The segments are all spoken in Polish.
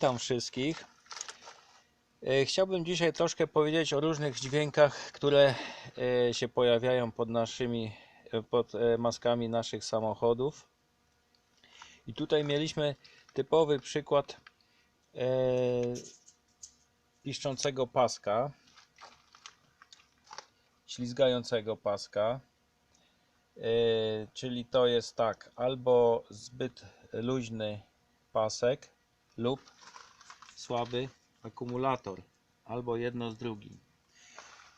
Witam wszystkich. E, Chciałbym dzisiaj troszkę powiedzieć o różnych dźwiękach, które e, się pojawiają pod naszymi, e, pod maskami naszych samochodów. I tutaj mieliśmy typowy przykład piszczącego paska, ślizgającego paska. Czyli to jest tak, albo zbyt luźny pasek lub słaby akumulator, albo jedno z drugim.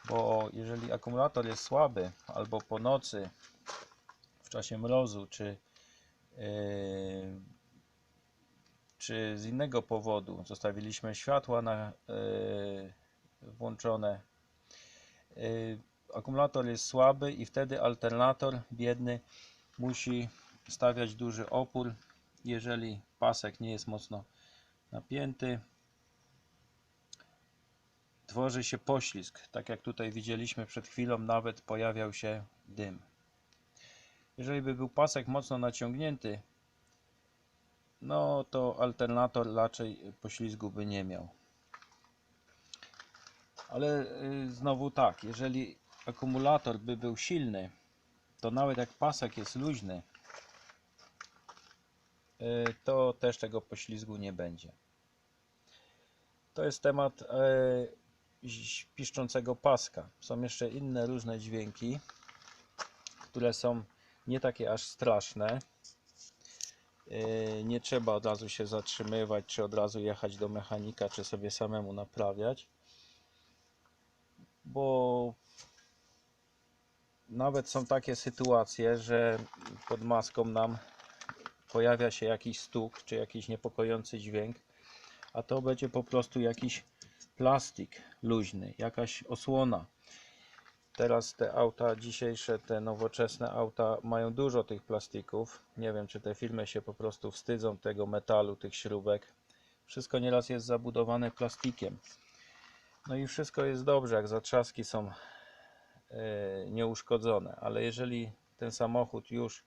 Bo jeżeli akumulator jest słaby, albo po nocy, w czasie mrozu, czy, yy, czy z innego powodu zostawiliśmy światła na, yy, włączone, yy, akumulator jest słaby i wtedy alternator biedny musi stawiać duży opór, jeżeli pasek nie jest mocno napięty. Tworzy się poślizg, tak jak tutaj widzieliśmy przed chwilą, nawet pojawiał się dym. Jeżeli by był pasek mocno naciągnięty, no to alternator raczej poślizgu by nie miał. Ale y, znowu tak, jeżeli akumulator by był silny, to nawet jak pasek jest luźny, to też tego poślizgu nie będzie. To jest temat y, piszczącego paska. Są jeszcze inne różne dźwięki, które są nie takie aż straszne. Y, Nie trzeba od razu się zatrzymywać, czy od razu jechać do mechanika, czy sobie samemu naprawiać, bo nawet są takie sytuacje, że pod maską nam pojawia się jakiś stuk, czy jakiś niepokojący dźwięk, a to będzie po prostu jakiś plastik luźny, jakaś osłona. Teraz te auta dzisiejsze, te nowoczesne auta mają dużo tych plastików. Nie wiem, czy te firmy się po prostu wstydzą tego metalu, tych śrubek. Wszystko nieraz jest zabudowane plastikiem. No i wszystko jest dobrze, jak zatrzaski są e, nieuszkodzone, ale jeżeli ten samochód już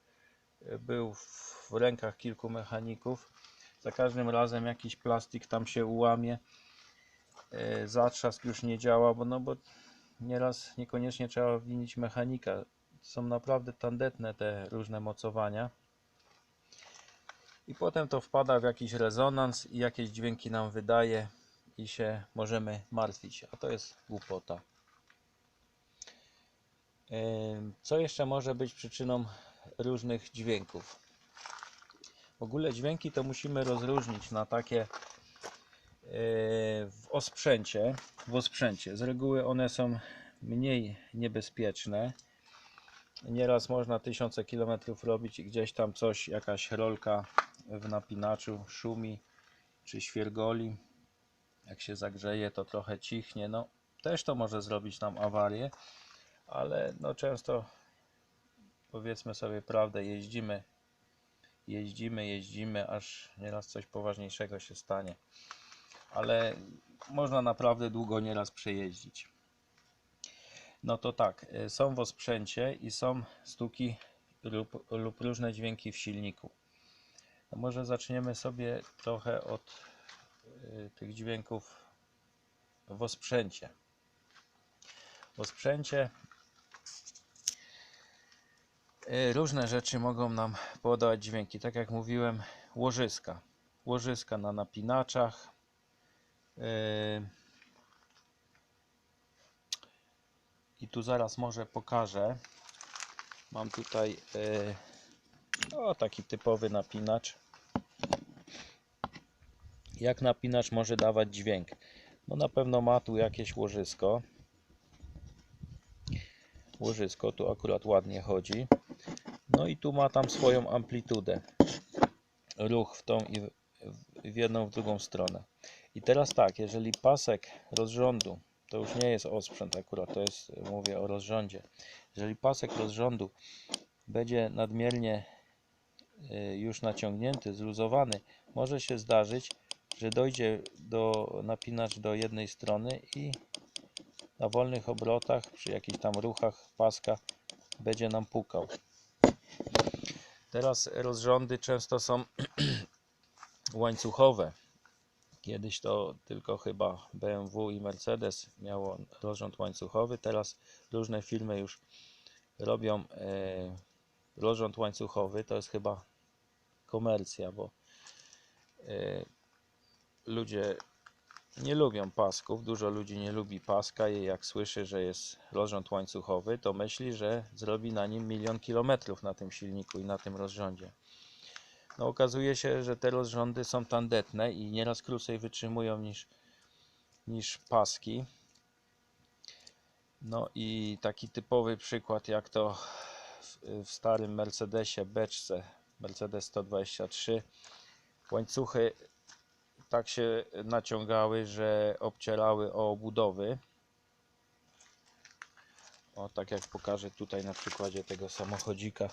był w rękach kilku mechaników, za każdym razem jakiś plastik tam się ułamie, e, zatrzask już nie działa, bo no bo nieraz niekoniecznie trzeba winić mechanika. Są naprawdę tandetne te różne mocowania. I potem to wpada w jakiś rezonans i jakieś dźwięki nam wydaje i się możemy martwić, a to jest głupota. Ym, Co jeszcze może być przyczyną różnych dźwięków? W ogóle dźwięki to musimy rozróżnić na takie yy, w osprzęcie. W osprzęcie. Z reguły one są mniej niebezpieczne. Nieraz można tysiące kilometrów robić i gdzieś tam coś, jakaś rolka w napinaczu szumi czy świergoli. Jak się zagrzeje, to trochę cichnie. No, też to może zrobić nam awarię, ale no często powiedzmy sobie prawdę, jeździmy, jeździmy, jeździmy, aż nieraz coś poważniejszego się stanie. Ale można naprawdę długo nieraz przejeździć. No to tak, y, są w osprzęcie i są stuki lub, lub różne dźwięki w silniku. No może zaczniemy sobie trochę od y, tych dźwięków w osprzęcie. W osprzęcie różne rzeczy mogą nam podawać dźwięki. Tak jak mówiłem, łożyska. Łożyska na napinaczach. y, I tu zaraz może pokażę. Mam tutaj y, o, taki typowy napinacz. Jak napinacz może dawać dźwięk? No na pewno ma tu jakieś łożysko. Łożysko tu akurat ładnie chodzi. No i tu ma tam swoją amplitudę. Ruch w tą i w, jedną, w drugą stronę. I teraz tak, jeżeli pasek rozrządu, to już nie jest osprzęt akurat, to jest, mówię o rozrządzie. Jeżeli pasek rozrządu będzie nadmiernie y, już naciągnięty, zluzowany, może się zdarzyć, że dojdzie do napinacz do jednej strony i na wolnych obrotach, przy jakichś tam ruchach paska będzie nam pukał. Teraz rozrządy często są łańcuchowe. Kiedyś to tylko chyba BMW i Mercedes miało rozrząd łańcuchowy, teraz różne firmy już robią e, rozrząd łańcuchowy. To jest chyba komercja, bo e, ludzie nie lubią pasków. Dużo ludzi nie lubi paska i jak słyszy, że jest rozrząd łańcuchowy, to myśli, że zrobi na nim milion kilometrów na tym silniku i na tym rozrządzie. No okazuje się, że te rozrządy są tandetne i nieraz krócej wytrzymują niż, niż paski. No i taki typowy przykład, jak to w, w starym Mercedesie beczce, Mercedes 123, łańcuchy tak się naciągały, że obcierały o obudowy. O, tak jak pokażę tutaj na przykładzie tego samochodzika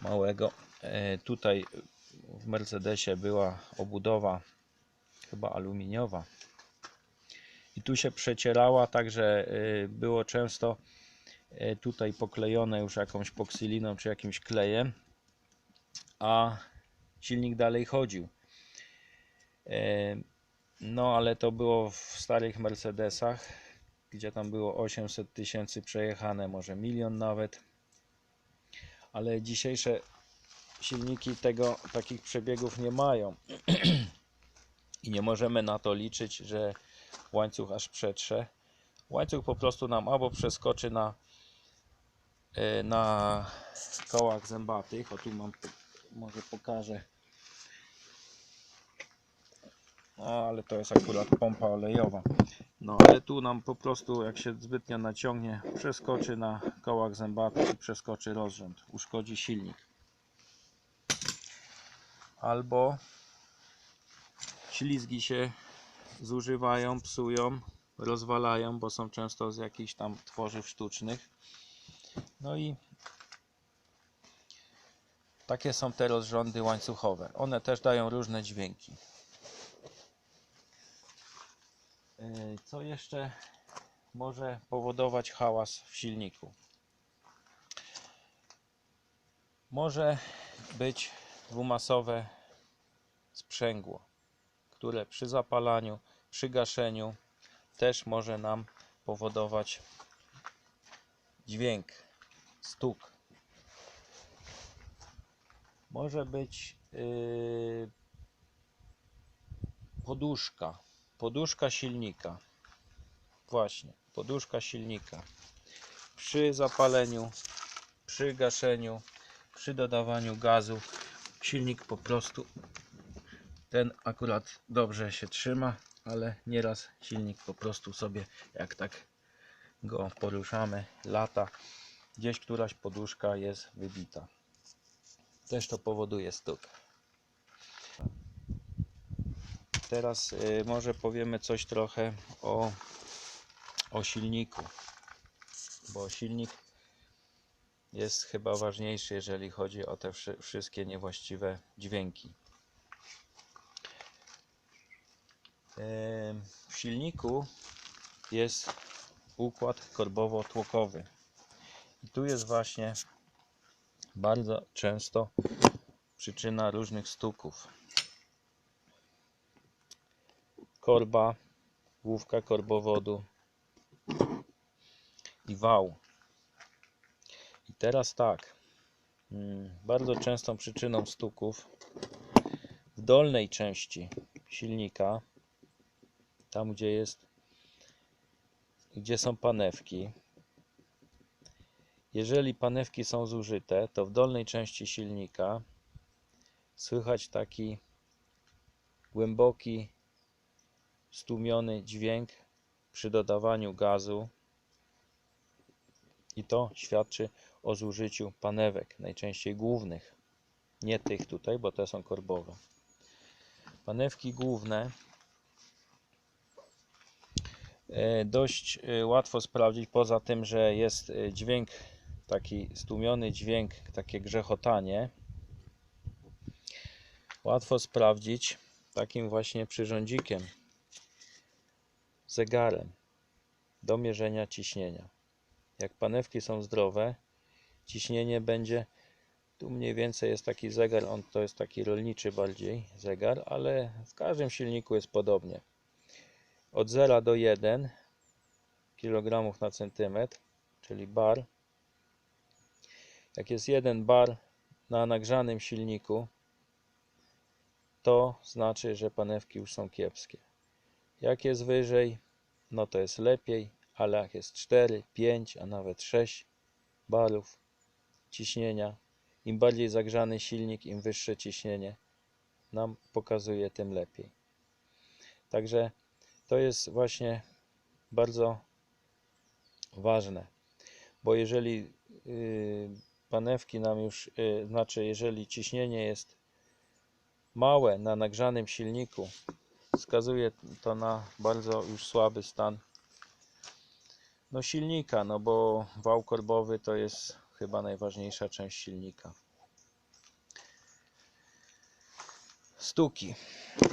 małego. E, tutaj w Mercedesie była obudowa chyba aluminiowa. I tu się przecierała, także e, było często e, tutaj poklejone już jakąś poksyliną czy jakimś klejem, a silnik dalej chodził. No, ale to było w starych Mercedesach, gdzie tam było 800 tysięcy przejechane, może milion nawet. Ale dzisiejsze silniki tego takich przebiegów nie mają. I nie możemy na to liczyć, że łańcuch aż przetrze. Łańcuch po prostu nam albo przeskoczy na, e, na kołach zębatych. O tu mam, może pokażę. No, ale to jest akurat pompa olejowa. No, ale tu nam po prostu, jak się zbytnio naciągnie, przeskoczy na kołach zębatych i przeskoczy rozrząd. Uszkodzi silnik. Albo ślizgi się zużywają, psują, rozwalają, bo są często z jakichś tam tworzyw sztucznych. No i takie są te rozrządy łańcuchowe. One też dają różne dźwięki. Yy, Co jeszcze może powodować hałas w silniku? Może być dwumasowe sprzęgło, które przy zapalaniu, przy gaszeniu też może nam powodować dźwięk, stuk. Może być yy, poduszka, poduszka silnika. Właśnie, poduszka silnika. Przy zapaleniu, przy gaszeniu, przy dodawaniu gazu, silnik po prostu ten akurat dobrze się trzyma, ale nieraz silnik po prostu sobie, jak tak go poruszamy, lata, gdzieś któraś poduszka jest wybita. Też to powoduje stuk. Teraz y, może powiemy coś trochę o, o silniku, bo silnik jest chyba ważniejszy, jeżeli chodzi o te wszy- wszystkie niewłaściwe dźwięki. Em, W silniku jest układ korbowo-tłokowy. I tu jest właśnie bardzo często przyczyna różnych stuków. Korba, główka korbowodu i wał. I teraz tak. mm, Bardzo częstą przyczyną stuków w dolnej części silnika, tam gdzie jest, gdzie są panewki. Jeżeli panewki są zużyte, to w dolnej części silnika słychać taki głęboki, stłumiony dźwięk przy dodawaniu gazu i to świadczy o zużyciu panewek, najczęściej głównych, nie tych tutaj, bo te są korbowe. Panewki główne e, dość e, łatwo sprawdzić, poza tym, że jest e, dźwięk, taki stłumiony dźwięk, takie grzechotanie. Łatwo sprawdzić takim właśnie przyrządzikiem, zegarem do mierzenia ciśnienia. Jak panewki są zdrowe, ciśnienie będzie Tu mniej więcej jest taki zegar, on to jest taki rolniczy bardziej zegar, ale w każdym silniku jest podobnie. Od 0 do 1 kg na centymetr, czyli bar. Jak jest jeden bar na nagrzanym silniku, to znaczy, że panewki już są kiepskie. Jak jest wyżej, no to jest lepiej, ale jak jest 4, 5, a nawet 6 barów ciśnienia, im bardziej zagrzany silnik, im wyższe ciśnienie nam pokazuje, tym lepiej. Także to jest właśnie bardzo ważne, bo jeżeli yy, panewki nam już, yy, znaczy jeżeli ciśnienie jest małe na nagrzanym silniku, wskazuje to na bardzo już słaby stan no silnika, no bo wał korbowy to jest chyba najważniejsza część silnika. Stuki.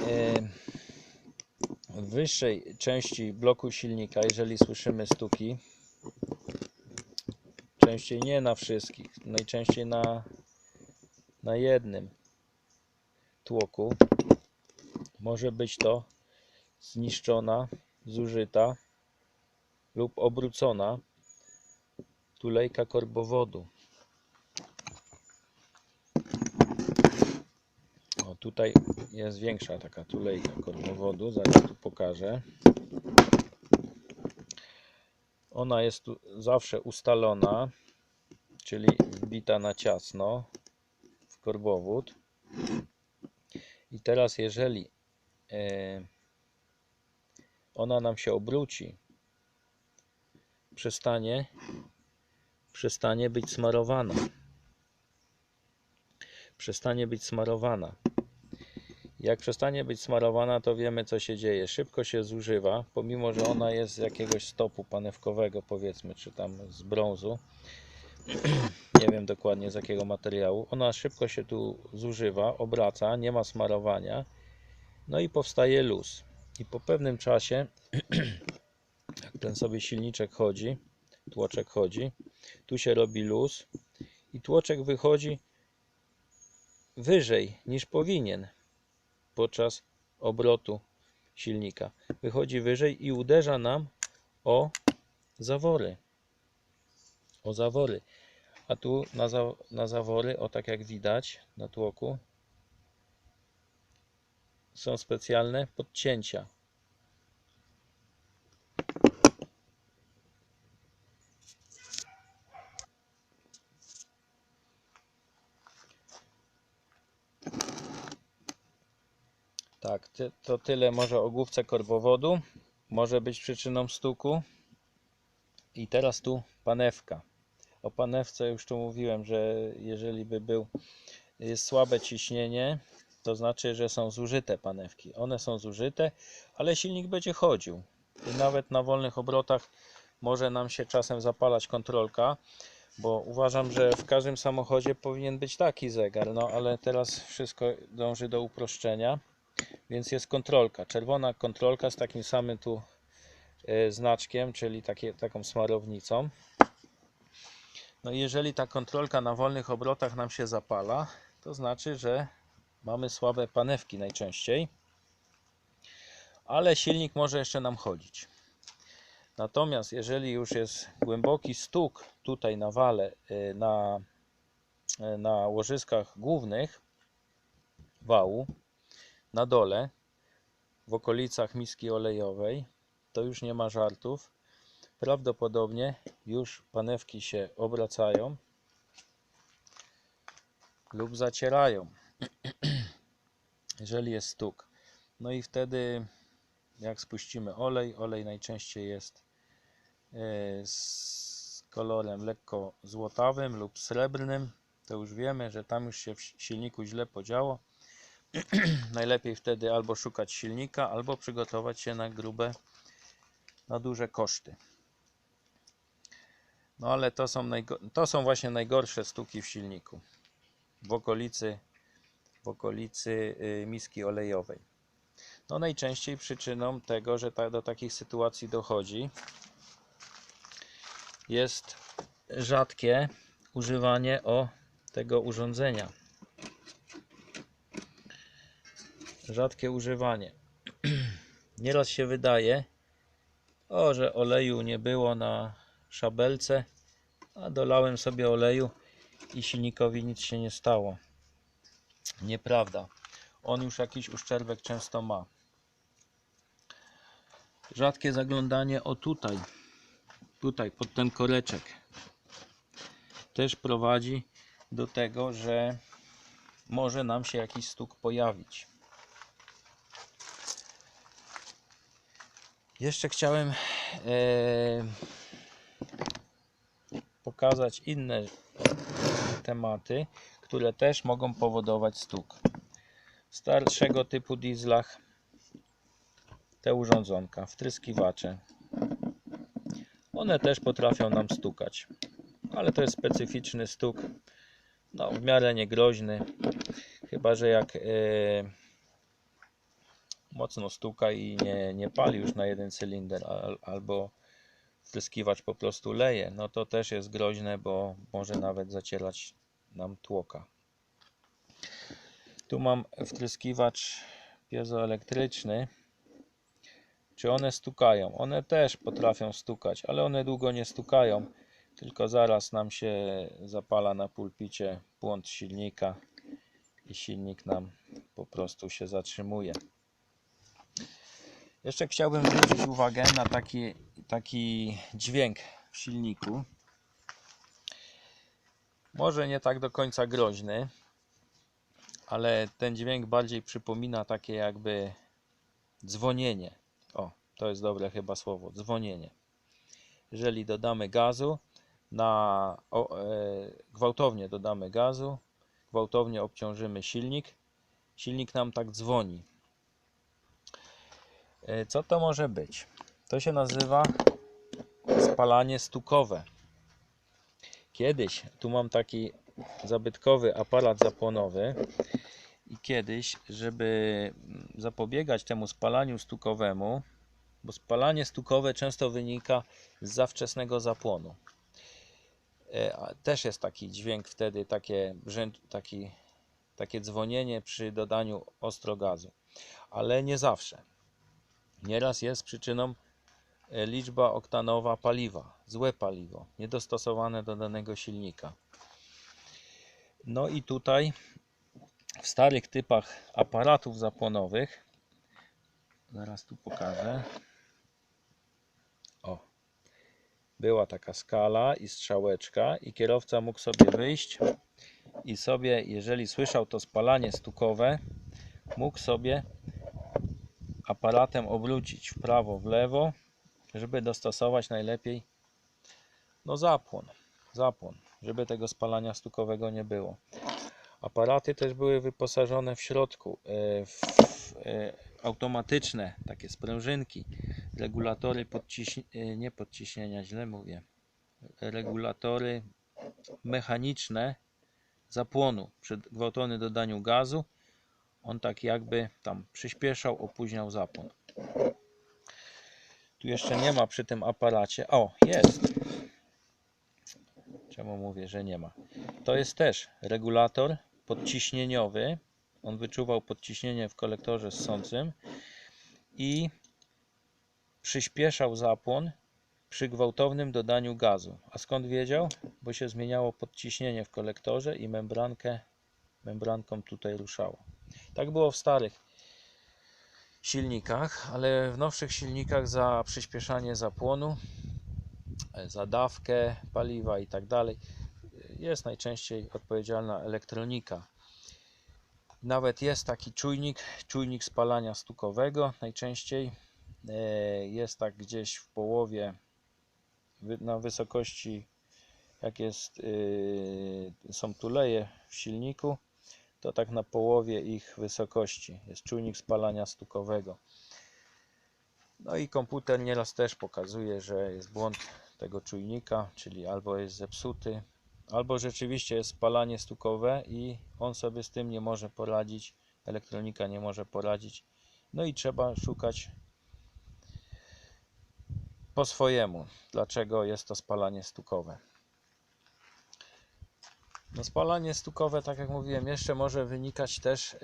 E, W wyższej części bloku silnika, jeżeli słyszymy stuki, częściej nie na wszystkich, najczęściej na, na jednym tłoku, może być to zniszczona, zużyta lub obrócona tulejka korbowodu. O, tutaj jest większa taka tulejka korbowodu, zaraz tu pokażę. Ona jest tu zawsze ustalona, czyli wbita na ciasno w korbowód. I teraz jeżeli ona nam się obróci, przestanie, przestanie być smarowana. Przestanie być smarowana. Jak przestanie być smarowana, to wiemy co się dzieje. Szybko się zużywa, pomimo że ona jest z jakiegoś stopu panewkowego, powiedzmy, czy tam z brązu. Nie wiem dokładnie z jakiego materiału. Ona szybko się tu zużywa, obraca, nie ma smarowania. No i powstaje luz. I po pewnym czasie jak ten sobie silniczek chodzi, tłoczek chodzi, tu się robi luz i tłoczek wychodzi wyżej niż powinien podczas obrotu silnika. Wychodzi wyżej i uderza nam o zawory. O zawory. A tu na, za, na zawory, o tak jak widać na tłoku, są specjalne podcięcia. Tak, to tyle może o główce korbowodu. Może być przyczyną stuku. I teraz tu panewka. O panewce już tu mówiłem, że jeżeli by był jest słabe ciśnienie, to znaczy, że są zużyte panewki. One są zużyte, ale silnik będzie chodził. I nawet na wolnych obrotach może nam się czasem zapalać kontrolka, bo uważam, że w każdym samochodzie powinien być taki zegar, no ale teraz wszystko dąży do uproszczenia. Więc jest kontrolka, czerwona kontrolka z takim samym tu e, znaczkiem, czyli takie, taką smarownicą. No i jeżeli ta kontrolka na wolnych obrotach nam się zapala, to znaczy, że mamy słabe panewki najczęściej, ale silnik może jeszcze nam chodzić. Natomiast jeżeli już jest głęboki stuk tutaj na wale, e, na, e, na łożyskach głównych wału, na dole, w okolicach miski olejowej, to już nie ma żartów. Prawdopodobnie już panewki się obracają lub zacierają, jeżeli jest stuk. No i wtedy, jak spuścimy olej, olej najczęściej jest e, z kolorem lekko złotawym lub srebrnym. To już wiemy, że tam już się w silniku źle podziało najlepiej wtedy albo szukać silnika, albo przygotować się na grube, na duże koszty. No ale to są, to są właśnie najgorsze stuki w silniku. W okolicy, w okolicy y, miski olejowej. No najczęściej przyczyną tego, że ta, do takich sytuacji dochodzi jest rzadkie używanie o tego urządzenia. Rzadkie używanie. Nieraz się wydaje, o, że oleju nie było na szabelce, a dolałem sobie oleju i silnikowi nic się nie stało. Nieprawda. On już jakiś uszczerbek często ma. Rzadkie zaglądanie o tutaj, tutaj pod ten koreczek też prowadzi do tego, że może nam się jakiś stuk pojawić. Jeszcze chciałem e, pokazać inne tematy, które też mogą powodować stuk. W starszego typu dieslach te urządzonka, wtryskiwacze, one też potrafią nam stukać, ale to jest specyficzny stuk, no w miarę niegroźny, chyba że jak e, mocno stuka i nie, nie pali już na jeden cylinder, al, albo wtryskiwacz po prostu leje, no to też jest groźne, bo może nawet zacierać nam tłoka. Tu mam wtryskiwacz piezoelektryczny. Czy one stukają? One też potrafią stukać, ale one długo nie stukają, tylko zaraz nam się zapala na pulpicie błąd silnika i silnik nam po prostu się zatrzymuje. Jeszcze chciałbym zwrócić uwagę na taki, taki dźwięk w silniku. Może nie tak do końca groźny, ale ten dźwięk bardziej przypomina takie jakby dzwonienie. O, to jest dobre chyba słowo, dzwonienie. Jeżeli dodamy gazu, na, o, e, gwałtownie dodamy gazu, gwałtownie obciążymy silnik, silnik nam tak dzwoni. E, co to może być? To się nazywa spalanie stukowe. Kiedyś, tu mam taki zabytkowy aparat zapłonowy i kiedyś, żeby zapobiegać temu spalaniu stukowemu, bo spalanie stukowe często wynika z za wczesnego zapłonu. E, też jest taki dźwięk wtedy, takie, taki, takie dzwonienie przy dodaniu ostrogazu, ale nie zawsze. Nieraz jest przyczyną liczba oktanowa paliwa, złe paliwo, niedostosowane do danego silnika. No i tutaj w starych typach aparatów zapłonowych, zaraz tu pokażę. O, była taka skala i strzałeczka, i kierowca mógł sobie wyjść i sobie, jeżeli słyszał to spalanie stukowe, mógł sobie aparatem obrócić w prawo, w lewo, żeby dostosować najlepiej no zapłon, zapłon, żeby tego spalania stukowego nie było. Aparaty też były wyposażone w środku e, w e, automatyczne takie sprężynki, regulatory podciśnienia, nie podciśnienia, źle mówię, regulatory mechaniczne zapłonu przy gwałtownym dodaniu gazu on tak jakby tam przyspieszał, opóźniał zapłon. Tu jeszcze nie ma przy tym aparacie. O, jest. Czemu mówię, że nie ma? To jest też regulator podciśnieniowy. On wyczuwał podciśnienie w kolektorze ssącym i przyspieszał zapłon przy gwałtownym dodaniu gazu. A skąd wiedział? Bo się zmieniało podciśnienie w kolektorze i membrankę membranką tutaj ruszało. Tak było w starych silnikach, ale w nowszych silnikach za przyspieszanie zapłonu, e, za dawkę paliwa i tak dalej jest najczęściej odpowiedzialna elektronika. Nawet jest taki czujnik, czujnik spalania stukowego. Najczęściej e, jest tak gdzieś w połowie na wysokości jak jest e, są tuleje w silniku to tak na połowie ich wysokości. Jest czujnik spalania stukowego. No i komputer nieraz też pokazuje, że jest błąd tego czujnika, czyli albo jest zepsuty, albo rzeczywiście jest spalanie stukowe i on sobie z tym nie może poradzić, elektronika nie może poradzić. No i trzeba szukać po swojemu, dlaczego jest to spalanie stukowe. No spalanie stukowe, tak jak mówiłem, jeszcze może wynikać też e,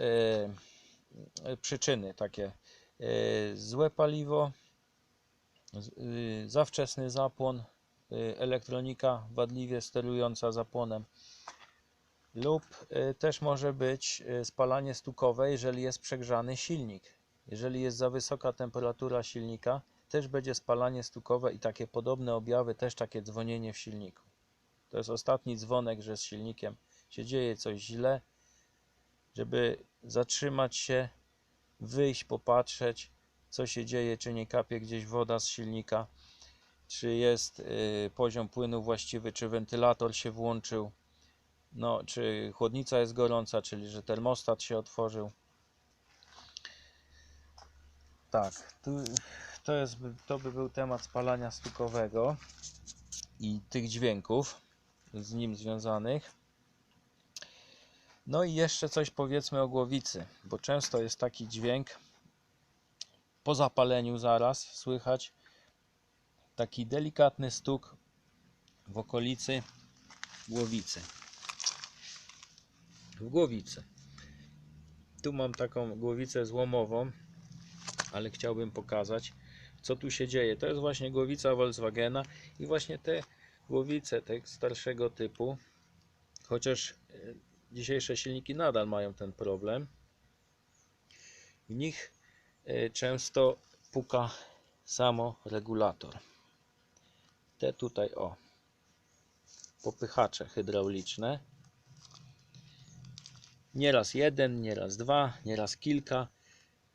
e, przyczyny takie. E, złe paliwo, z- y, za wczesny zapłon, y, elektronika wadliwie sterująca zapłonem lub też może być spalanie stukowe, jeżeli jest przegrzany silnik. Jeżeli jest za wysoka temperatura silnika, też będzie spalanie stukowe i takie podobne objawy, też takie dzwonienie w silniku. To jest ostatni dzwonek, że z silnikiem się dzieje coś źle, żeby zatrzymać się, wyjść, popatrzeć, co się dzieje, czy nie kapie gdzieś woda z silnika, czy jest y, poziom płynu właściwy, czy wentylator się włączył, no, czy chłodnica jest gorąca, czyli że termostat się otworzył. Tak, tu, to, jest, to by był temat spalania stukowego i tych dźwięków z nim związanych. No i jeszcze coś powiedzmy o głowicy, bo często jest taki dźwięk po zapaleniu zaraz słychać taki delikatny stuk w okolicy głowicy. W głowicy. Tu mam taką głowicę złomową, ale chciałbym pokazać, co tu się dzieje. To jest właśnie głowica Volkswagena i właśnie te głowice tego starszego typu, chociaż e, dzisiejsze silniki nadal mają ten problem, w nich e, często puka samo regulator. Te tutaj o popychacze hydrauliczne. Nieraz jeden, nieraz dwa, nieraz kilka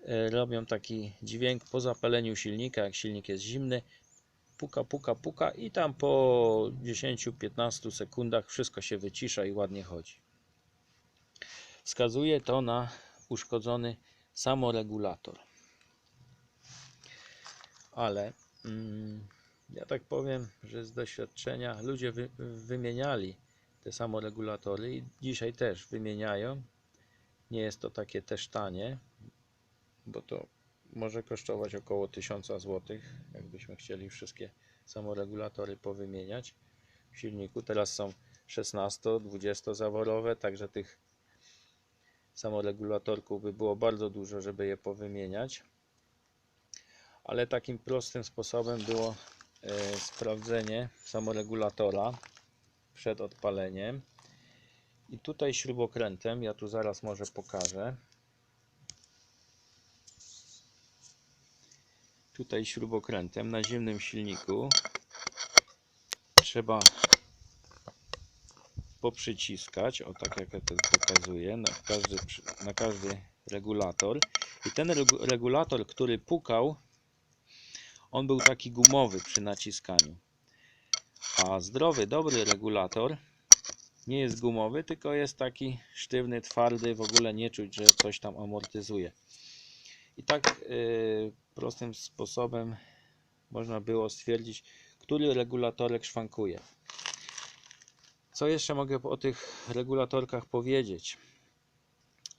e, robią taki dźwięk po zapaleniu silnika, jak silnik jest zimny. Puka, puka, puka i tam po 10-15 sekundach wszystko się wycisza i ładnie chodzi. Wskazuje to na uszkodzony samoregulator. Ale mm, ja tak powiem, że z doświadczenia ludzie wy, wymieniali te samoregulatory i dzisiaj też wymieniają. Nie jest to takie też tanie, bo to może kosztować około 1000 zł, jakbyśmy chcieli wszystkie samoregulatory powymieniać w silniku. Teraz są 16-20 zaworowe, także tych samoregulatorków by było bardzo dużo, żeby je powymieniać. Ale takim prostym sposobem było e, sprawdzenie samoregulatora przed odpaleniem. I tutaj śrubokrętem, ja tu zaraz może pokażę. Tutaj śrubokrętem na zimnym silniku trzeba poprzyciskać, o tak jak ja to pokazuję, na każdy, na każdy regulator. I ten regu- regulator, który pukał, on był taki gumowy przy naciskaniu. A zdrowy, dobry regulator nie jest gumowy, tylko jest taki sztywny, twardy, w ogóle nie czuć, że coś tam amortyzuje. I tak yy, prostym sposobem można było stwierdzić, który regulatorek szwankuje. Co jeszcze mogę o tych regulatorkach powiedzieć?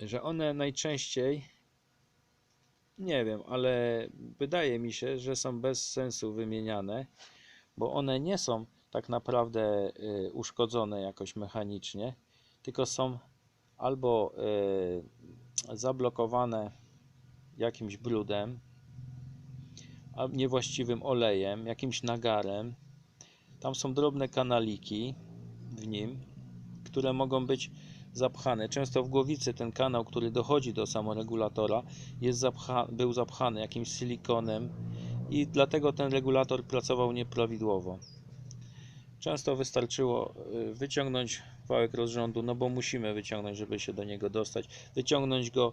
Że one najczęściej, nie wiem, ale wydaje mi się, że są bez sensu wymieniane, bo one nie są tak naprawdę y, uszkodzone jakoś mechanicznie, tylko są albo y, zablokowane jakimś brudem, niewłaściwym olejem, jakimś nagarem. Tam są drobne kanaliki w nim, które mogą być zapchane. Często w głowicy ten kanał, który dochodzi do samoregulatora, jest zapcha, był zapchany jakimś silikonem i dlatego ten regulator pracował nieprawidłowo. Często wystarczyło y, wyciągnąć wałek rozrządu, no bo musimy wyciągnąć, żeby się do niego dostać. Wyciągnąć go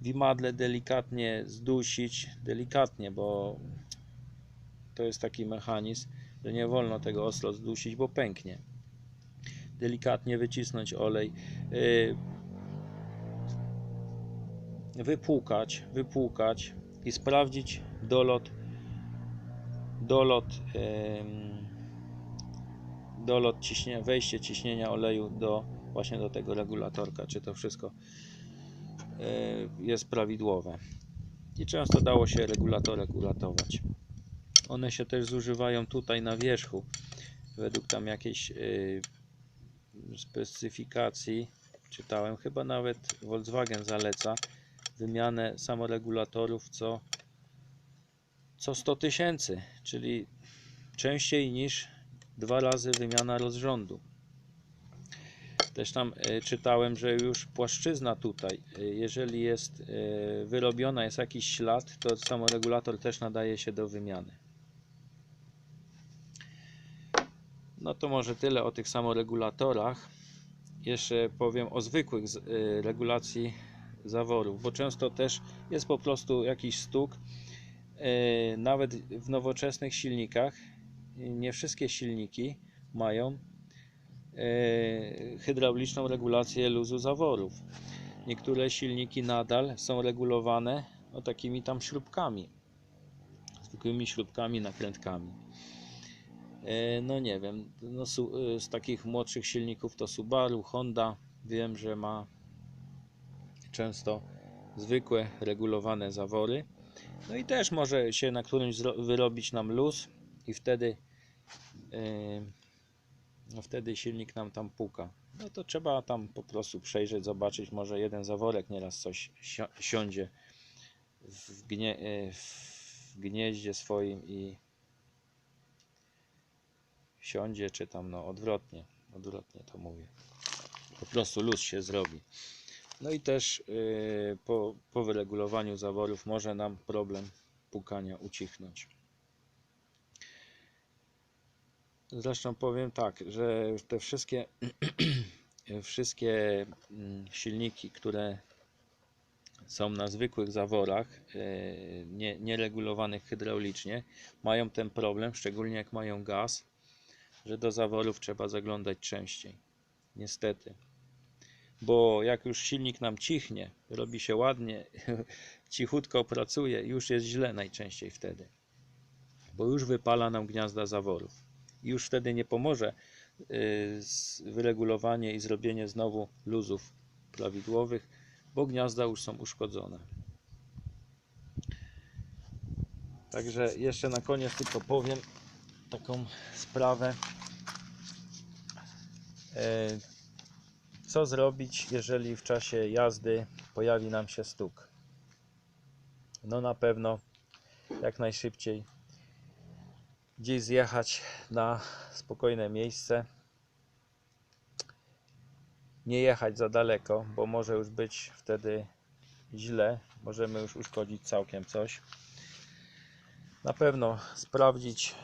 w imadle delikatnie, zdusić delikatnie, bo to jest taki mechanizm, że nie wolno tego ostro zdusić, bo pęknie. Delikatnie wycisnąć olej, yy, wypłukać, wypłukać i sprawdzić dolot, dolot, ym, dolot ciśnienia, wejście ciśnienia oleju do właśnie do tego regulatorka, czy to wszystko yy, jest prawidłowe. I często dało się regulatorek uratować. One się też zużywają tutaj na wierzchu, według tam jakiejś yy, specyfikacji czytałem, chyba nawet Volkswagen zaleca wymianę samoregulatorów co, co 100 tysięcy, czyli częściej niż dwa razy wymiana rozrządu. Też tam e, czytałem, że już płaszczyzna tutaj, e, jeżeli jest e, wyrobiona, jest jakiś ślad, to samoregulator też nadaje się do wymiany. No to może tyle o tych samoregulatorach. Jeszcze powiem o zwykłych regulacji zaworów, bo często też jest po prostu jakiś stuk. Nawet w nowoczesnych silnikach nie wszystkie silniki mają hydrauliczną regulację luzu zaworów. Niektóre silniki nadal są regulowane no, takimi tam śrubkami, zwykłymi śrubkami, nakrętkami. E, No nie wiem, no, e, z takich młodszych silników to Subaru, Honda, wiem, że ma często zwykłe regulowane zawory. No i też może się na którymś wyrobić nam luz i wtedy e, no wtedy silnik nam tam puka. No to trzeba tam po prostu przejrzeć, zobaczyć, może jeden zaworek nieraz coś sio- siądzie w, gnie, e, w gnieździe swoim i siądzie, czy tam no odwrotnie, odwrotnie to mówię. Po prostu luz się zrobi. No i też yy, po, po wyregulowaniu zaworów może nam problem pukania ucichnąć. Zresztą powiem tak, że te wszystkie wszystkie mm, silniki, które są na zwykłych zaworach, yy, nie, nieregulowanych hydraulicznie, mają ten problem, szczególnie jak mają gaz, że do zaworów trzeba zaglądać częściej. Niestety. Bo jak już silnik nam cichnie, robi się ładnie, cichutko pracuje, już jest źle najczęściej wtedy. Bo już wypala nam gniazda zaworów. Już wtedy nie pomoże z- wyregulowanie i zrobienie znowu luzów prawidłowych, bo gniazda już są uszkodzone. Także jeszcze na koniec tylko powiem taką sprawę. E, Co zrobić, jeżeli w czasie jazdy pojawi nam się stuk? No na pewno jak najszybciej gdzieś zjechać na spokojne miejsce. Nie jechać za daleko, bo może już być wtedy źle. Możemy już uszkodzić całkiem coś. Na pewno sprawdzić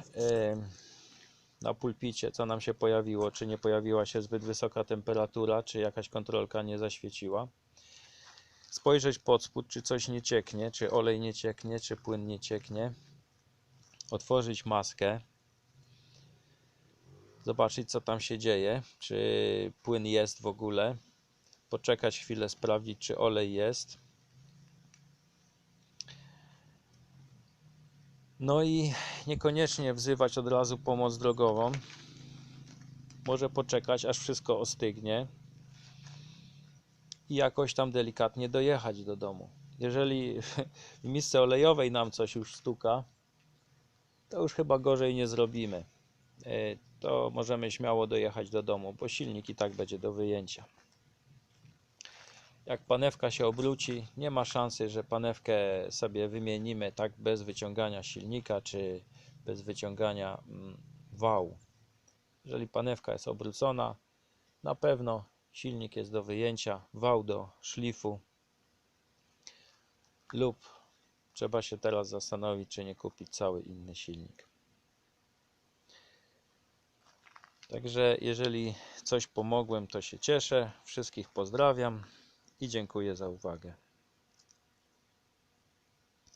na pulpicie, co nam się pojawiło, czy nie pojawiła się zbyt wysoka temperatura, czy jakaś kontrolka nie zaświeciła. Spojrzeć pod spód, czy coś nie cieknie, czy olej nie cieknie, czy płyn nie cieknie. Otworzyć maskę. Zobaczyć, co tam się dzieje, czy płyn jest w ogóle. Poczekać chwilę, sprawdzić, czy olej jest. No i niekoniecznie wzywać od razu pomoc drogową. Może poczekać, aż wszystko ostygnie i jakoś tam delikatnie dojechać do domu. Jeżeli w misce olejowej nam coś już stuka, to już chyba gorzej nie zrobimy. E, To możemy śmiało dojechać do domu, bo silnik i tak będzie do wyjęcia. Jak panewka się obróci, nie ma szansy, że panewkę sobie wymienimy tak bez wyciągania silnika czy bez wyciągania mm, wału. Jeżeli panewka jest obrócona, na pewno silnik jest do wyjęcia, wał do szlifu lub trzeba się teraz zastanowić, czy nie kupić cały inny silnik. Także jeżeli coś pomogłem, to się cieszę. Wszystkich pozdrawiam i dziękuję za uwagę.